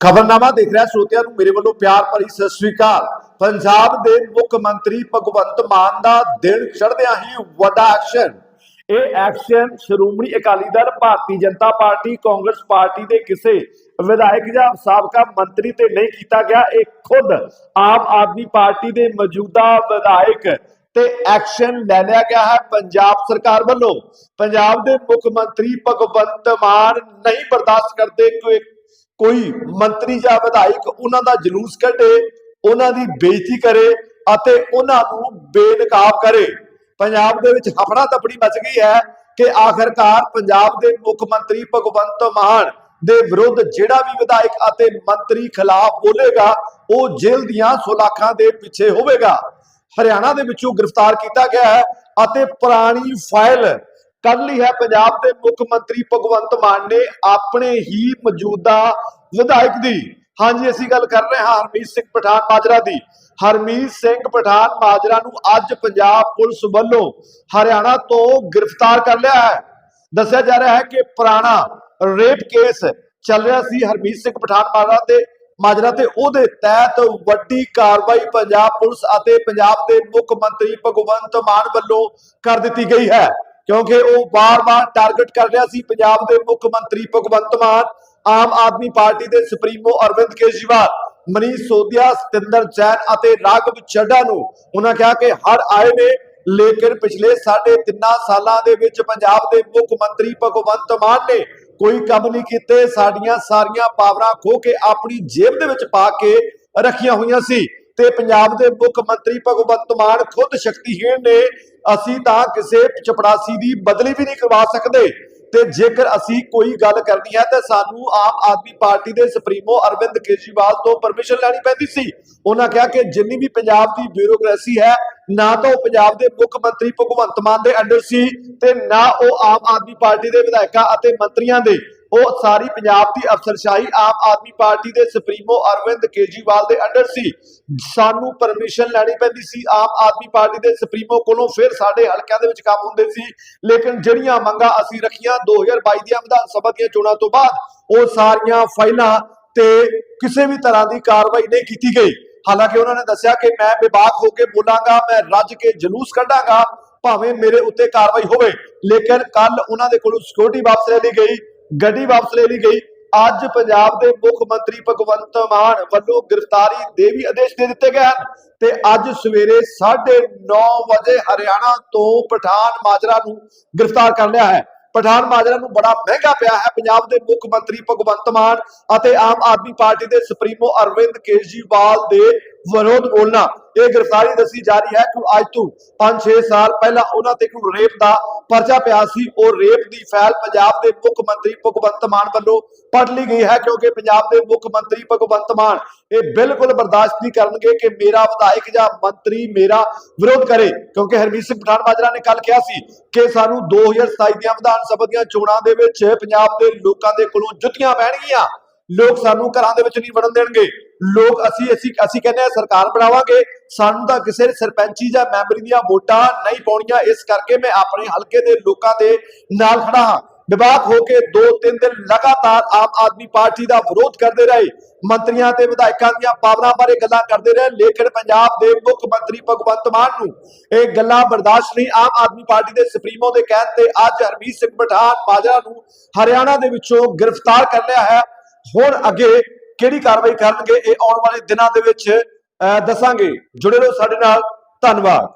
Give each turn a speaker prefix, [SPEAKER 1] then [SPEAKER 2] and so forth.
[SPEAKER 1] ਖਬਰਨਾਮਾ ਦੇਖ ਰਿਹਾ, ਸਰੋਤਿਆਂ ਨੂੰ ਮੇਰੇ ਵੱਲੋਂ ਪਿਆਰ ਭਰੀ ਸਤਿ ਸ੍ਰੀ ਅਕਾਲ। ਪੰਜਾਬ ਦੇ ਮੁੱਖ ਮੰਤਰੀ ਭਗਵੰਤ ਮਾਨ ਦਾ ਦਿਨ ਚੜ੍ਹਦਿਆਂ ਹੀ ਵੱਡਾ ਐਕਸ਼ਨ ਇਹ action Shiromani Akali Dal, Bharatiya Janata party, Congress party ਦੇ ਕਿਸੇ ਵਿਧਾਇਕ ਜਾਂ ਸਾਬਕਾ ਮੰਤਰੀ ਤੇ ਨਹੀਂ ਕੀਤਾ ਗਿਆ। ਇਹ ਖੁਦ ਆਮ ਆਦਮੀ ਪਾਰਟੀ ਦੇ ਮੌਜੂਦਾ ਵਿਧਾਇਕ ਤੇ ਐਕਸ਼ਨ ਲੈ ਲਿਆ ਗਿਆ ਹੈ ਪੰਜਾਬ ਸਰਕਾਰ ਵੱਲੋਂ। ਪੰਜਾਬ ਦੇ ਮੁੱਖ ਮੰਤਰੀ ਭਗਵੰਤ ਮਾਨ ਨਹੀਂ ਬਰਦਾਸ਼ਤ ਕਰਦੇ ਕਿ ਕੋਈ ਮੰਤਰੀ ਜਾਂ ਵਿਧਾਇਕ ਉਹਨਾਂ ਦਾ ਜਲੂਸ ਕੱਢੇ, ਉਹਨਾਂ ਦੀ ਬੇਇੱਜ਼ਤੀ ਕਰੇ ਅਤੇ ਉਹਨਾਂ ਨੂੰ ਬੇਨਕਾਬ ਕਰੇ। ਪੰਜਾਬ ਦੇ ਵਿੱਚ ਹਫੜਾ ਤਪੜੀ ਮਚ ਗਈ ਹੈ ਕਿ ਆਖਰਕਾਰ ਪੰਜਾਬ ਦੇ ਮੁੱਖ ਮੰਤਰੀ ਭਗਵੰਤ ਮਾਨ ਦੇ ਵਿਰੁੱਧ ਜਿਹੜਾ ਵੀ ਵਿਧਾਇਕ ਅਤੇ ਮੰਤਰੀ ਖਿਲਾਫ ਬੋਲੇਗਾ, ਉਹ ਜੇਲ੍ਹ ਦੀਆਂ ਸੁਲਾਖਾਂ ਦੇ ਪਿੱਛੇ ਹੋਵੇਗਾ। ਹਰਿਆਣਾ ਦੇ ਵਿੱਚੋਂ ਗ੍ਰਿਫਤਾਰ ਕੀਤਾ ਗਿਆ ਹੈ ਅਤੇ ਪੁਰਾਣੀ ਫਾਈਲ ਕੱਢ ਲਈ ਹੈ ਪੰਜਾਬ ਦੇ ਮੁੱਖ ਮੰਤਰੀ ਭਗਵੰਤ ਮਾਨ ਨੇ ਆਪਣੇ ਹੀ ਮੌਜੂਦਾ ਵਿਧਾਇਕ ਦੀ। ਹਾਂਜੀ, ਅਸੀਂ ਗੱਲ ਕਰ ਰਹੇ ਹਾਂ ਹਰਮੀਤ ਸਿੰਘ ਪਠਾਨ ਮਾਜਰਾ ਦੀ। ਹਰਮੀਤ ਸਿੰਘ ਪਠਾਨ ਮਾਜਰਾ ਨੂੰ ਅੱਜ ਪੰਜਾਬ ਪੁਲਿਸ ਵੱਲੋਂ ਹਰਿਆਣਾ ਤੋਂ ਗ੍ਰਿਫਤਾਰ ਕਰ ਲਿਆ ਹੈ। ਦੱਸਿਆ ਜਾ ਰਿਹਾ ਹੈ ਕਿ ਪੁਰਾਣਾ ਰੇਪ ਕੇਸ ਚੱਲ ਰਿਹਾ ਸੀ ਹਰਮੀਤ ਸਿੰਘ ਪਠਾਨ ਮਾਜਰਾ ਤੇ ਮਾਜਰਾ ਤੇ ਉਹਦੇ ਤਹਿਤ ਵੱਡੀ ਕਾਰਵਾਈ ਪੰਜਾਬ ਪੁਲਿਸ ਅਤੇ ਪੰਜਾਬ ਦੇ ਮੁੱਖ ਮੰਤਰੀ ਭਗਵੰਤ ਮਾਨ ਵੱਲੋਂ ਕਰ ਦਿੱਤੀ ਗਈ ਹੈ। ਕਿਉਂਕਿ ਉਹ ਬਾਰ-ਬਾਰ ਟਾਰਗੇਟ ਕਰ ਰਿਹਾ ਸੀ ਪੰਜਾਬ ਦੇ ਮੁੱਖ ਮੰਤਰੀ ਭਗਵੰਤ ਮਾਨ, ਆਮ ਆਦਮੀ ਪਾਰਟੀ ਦੇ ਸੁਪਰੀਮੋ ਅਰਵਿੰਦ ਕੇਜਰੀਵਾਲ, ਮਨੀਸ਼ ਸੋਧਿਆ, ਸਤਿੰਦਰ ਜੈਨ ਅਤੇ ਰਾਘਵ ਚੱਡਾ ਨੂੰ ਉਹਨਾਂ ਕਿਹਾ ਕਿ ਹਰ ਆਏ ਨੇ, ਲੇਕਿਨ ਪਿਛਲੇ ਸਾਢੇ ਤਿੰਨਾਂ ਸਾਲਾਂ ਦੇ ਵਿੱਚ ਪੰਜਾਬ ਦੇ ਮੁੱਖ ਮੰਤਰੀ ਭਗਵੰਤ ਮਾਨ ਨੇ ਕੋਈ ਕੰਮ ਨਹੀਂ ਕੀਤੇ, ਸਾਡੀਆਂ ਸਾਰੀਆਂ ਪਾਵਰਾਂ ਖੋ ਕੇ ਆਪਣੀ ਜੇਬ ਦੇ ਵਿੱਚ ਪਾ ਕੇ ਰੱਖੀਆਂ ਹੋਈਆਂ ਸੀ। ਤੇ ਪੰਜਾਬ ਦੇ ਮੁੱਖ ਮੰਤਰੀ ਭਗਵੰਤ ਮਾਨ ਖੁਦ ਸ਼ਕਤੀਹੀਣ ਨੇ, ਅਸੀਂ ਤਾਂ ਕਿਸੇ ਚਪੜਾਸੀ ਦੀ ਬਦਲੀ ਵੀ ਨਹੀਂ ਕਰਵਾ ਸਕਦੇ। ਤੇ ਜੇਕਰ ਅਸੀਂ ਕੋਈ ਗੱਲ ਕਰਨੀ ਹੈ, ਤਾਂ ਸਾਨੂੰ ਆਮ ਆਦਮੀ ਪਾਰਟੀ ਦੇ ਸੁਪਰੀਮੋ ਅਰਵਿੰਦ ਕੇਜਰੀਵਾਲ ਤੋਂ ਪਰਮਿਸ਼ਨ ਲੈਣੀ ਪੈਂਦੀ ਸੀ। ਉਹਨਾਂ ਕਿਹਾ ਕਿ ਜਿੰਨੀ ਵੀ ਪੰਜਾਬ ਦੀ ਬਿਊਰੋਕ੍ਰੇਸੀ ਹੈ, ਨਾ ਤਾਂ ਉਹ ਪੰਜਾਬ ਦੇ ਮੁੱਖ ਮੰਤਰੀ ਭਗਵੰਤ ਮਾਨ ਦੇ ਅੰਡਰ ਸੀ ਤੇ ਨਾ ਉਹ ਆਮ ਆਦਮੀ ਪਾਰਟੀ ਦੇ ਵਿਧਾਇਕਾਂ ਅਤੇ ਮੰਤਰੀਆਂ ਦੇ। ਉਹ ਸਾਰੀ ਪੰਜਾਬ ਦੀ ਅਫਸਰਸ਼ਾਹੀ ਆਮ ਆਦਮੀ ਪਾਰਟੀ ਦੇ ਸੁਪਰੀਮੋ ਅਰਵਿੰਦ ਕੇਜਰੀਵਾਲ ਦੇ ਅੰਡਰ ਸੀ। ਸਾਨੂੰ ਪਰਮਿਸ਼ਨ ਲੈਣੀ ਪੈਂਦੀ ਸੀ। ਆਮ ਆਦਮੀ ਪਾਰਟੀ ਦੇ ਸੁਪਰੀਮੋ ਕੋਲੋਂ ਫਿਰ ਸਾਡੇ ਹਲਕਿਆਂ ਦੇ ਵਿੱਚ ਕੰਮ ਹੁੰਦੇ ਸੀ। ਲੇਕਿਨ ਜਿਹੜੀਆਂ ਮੰਗਾਂ ਅਸੀਂ ਰੱਖੀਆਂ 2022 ਦੀਆਂ ਵਿਧਾਨ ਸਭਾ ਦੀਆਂ ਚੋਣਾਂ ਤੋਂ ਬਾਅਦ, ਉਹ ਸਾਰੀਆਂ ਫਾਈਲਾਂ ਤੇ ਕਿਸੇ ਵੀ ਤਰ੍ਹਾਂ ਦੀ ਕਾਰਵਾਈ ਨਹੀਂ ਕੀਤੀ ਗਈ। ਹਾਲਾਂਕਿ ਉਹਨਾਂ ਨੇ ਦੱਸਿਆ ਕਿ ਮੈਂ ਬੇਬਾਕ ਹੋ ਕੇ ਬੋਲਾਂਗਾ, ਮੈਂ ਰੱਜ ਕੇ ਜਲੂਸ ਕੱਢਾਂਗਾ, ਭਾਵੇਂ ਮੇਰੇ ਉੱਤੇ ਕਾਰਵਾਈ ਹੋਵੇ। ਲੇਕਿਨ ਕੱਲ ਉਹਨਾਂ ਦੇ ਕੋਲੋਂ ਸਿਕਿਉਰਿਟੀ ਵਾਪਸ ਲੈ ਲਈ ਗਈ। ਗੱਡੀ ਵਾਪਸ ਲੈ ਲਈ ਗਈ। ਅੱਜ ਪੰਜਾਬ ਦੇ ਮੁੱਖ ਮੰਤਰੀ ਭਗਵੰਤ ਮਾਨ ਵੱਲੋਂ ਗ੍ਰਿਫਤਾਰੀ ਦੇ ਵੀ ਆਦੇਸ਼ ਦੇ ਦਿੱਤੇ ਗਏ ਹਨ ਤੇ ਅੱਜ ਸਵੇਰੇ 9:30 ਵਜੇ ਹਰਿਆਣਾ ਤੋਂ ਪਠਾਨ ਮਾਜਰਾ ਨੂੰ ਗ੍ਰਿਫਤਾਰ ਕਰ ਲਿਆ ਹੈ। ਪਠਾਨ ਮਾਜਰਾ ਨੂੰ ਬੜਾ ਮਹਿੰਗਾ ਪਿਆ ਹੈ। ਪੰਜਾਬ ਦੇ ਮੁੱਖ ਮੰਤਰੀ ਭਗਵੰਤ ਮਾਨ ਅਤੇ ਆਮ ਆਦਮੀ ਪਾਰਟੀ ਦੇ ਸੁਪਰੀਮੋ ਅਰਵਿੰਦ ਕੇਜਰੀਵਾਲ ਦੇ ਵਿਰੋਧ ਬੋਲਣਾ ਇਹ ਗ੍ਰਿਫਤਾਰੀ ਦੱਸੀ ਜਾ ਰਹੀ ਹੈ ਕਿ ਅੱਜ ਤੋਂ 5-6 ਸਾਲ ਪਹਿਲਾਂ ਉਹਨਾਂ ਤੇ ਕੋਈ ਰੇਪ ਦਾ ਪਰਚਾ ਪਿਆ ਸੀ। ਉਹ ਰੇਪ ਦੀ ਫਾਈਲ ਪੰਜਾਬ ਦੇ ਮੁੱਖ ਮੰਤਰੀ ਭਗਵੰਤ ਮਾਨ ਵੱਲੋਂ ਪੜ ਲਈ ਗਈ ਹੈ ਕਿਉਂਕਿ ਪੰਜਾਬ ਦੇ ਮੁੱਖ ਮੰਤਰੀ ਭਗਵੰਤ ਮਾਨ ਇਹ ਬਿਲਕੁਲ ਬਰਦਾਸ਼ਤ ਨਹੀਂ ਕਰਨਗੇ ਕਿ ਮੇਰਾ ਵਿਧਾਇਕ ਜਾਂ ਮੰਤਰੀ ਮੇਰਾ ਵਿਰੋਧ ਕਰੇ। ਕਿਉਂਕਿ ਹਰਮੀਤ ਸਿੰਘ ਪਠਾਨ ਮਾਜਰਾ ਨੇ ਕੱਲ ਕਿਹਾ ਸੀ ਕਿ ਸਾਨੂੰ 2027 ਦੀਆਂ ਵਿਧਾਨ ਸਭਾ ਦੀਆਂ ਚੋਣਾਂ ਦੇ ਵਿੱਚ ਪੰਜਾਬ ਦੇ ਲੋਕਾਂ ਦੇ ਕੋਲੋਂ ਜੁੱਤੀਆਂ ਪੈਣਗੀਆਂ। ਲੋਕ ਸਾਨੂੰ ਘਰਾਂ ਦੇ ਵਿੱਚ ਨਹੀਂ ਵੜਨ ਦੇਣਗੇ। ਲੋਕ ਅਸੀਂ ਅਸੀਂ ਅਸੀਂ ਕਹਿੰਦੇ ਆ ਸਰਕਾਰ ਬਣਾਵਾਂਗੇ। ਸਾਨੂੰ ਤਾਂ ਕਿਸੇ ਸਰਪੰਚੀ ਜਾਂ ਮੈਂਬਰੀ ਦੀਆਂ ਵੋਟਾਂ ਨਹੀਂ ਪਾਉਣੀਆਂ। ਇਸ ਕਰਕੇ ਮੈਂ ਆਪਣੇ ਹਲਕੇ ਦੇ ਲੋਕਾਂ ਦੇ ਨਾਲ ਖੜਾ ਹਾਂ। ਵਿਵਾਕ ਹੋ ਕੇ 2-3 ਦਿਨ ਲਗਾਤਾਰ ਆਮ ਆਦਮੀ ਪਾਰਟੀ ਦਾ ਵਿਰੋਧ ਕਰਦੇ ਰਹੇ। ਮੰਤਰੀਆਂ ਤੇ ਵਿਧਾਇਕਾਂ ਦੀਆਂ ਪਾਵਰਾਂ ਬਾਰੇ ਗੱਲਾਂ ਕਰਦੇ ਰਹੇ। ਲੇਕਿਨ ਪੰਜਾਬ ਦੇ ਮੁੱਖ ਮੰਤਰੀ ਭਗਵੰਤ ਮਾਨ ਨੂੰ ਇਹ ਗੱਲਾਂ ਬਰਦਾਸ਼ਤ ਨਹੀਂ। ਆਮ ਆਦਮੀ ਪਾਰਟੀ ਦੇ ਸੁਪਰੀਮੋ ਦੇ ਕਹਿਣ ਤੇ ਅੱਜ ਹਰਮੀਤ ਸਿੰਘ ਪਠਾਨ ਮਾਜਰਾ ਨੂੰ ਹਰਿਆਣਾ ਦੇ ਵਿੱਚੋਂ ਗ੍ਰਿਫਤਾਰ ਕਰ ਲਿਆ ਹੈ। ਹੁਣ ਅੱਗੇ ਕਿਹੜੀ ਕਾਰਵਾਈ ਕਰਨਗੇ, ਇਹ ਆਉਣ ਵਾਲੇ ਦਿਨਾਂ ਦੇ ਵਿੱਚ ਦੱਸਾਂਗੇ। ਜੁੜੇ ਰਹੋ ਸਾਡੇ ਨਾਲ। ਧੰਨਵਾਦ।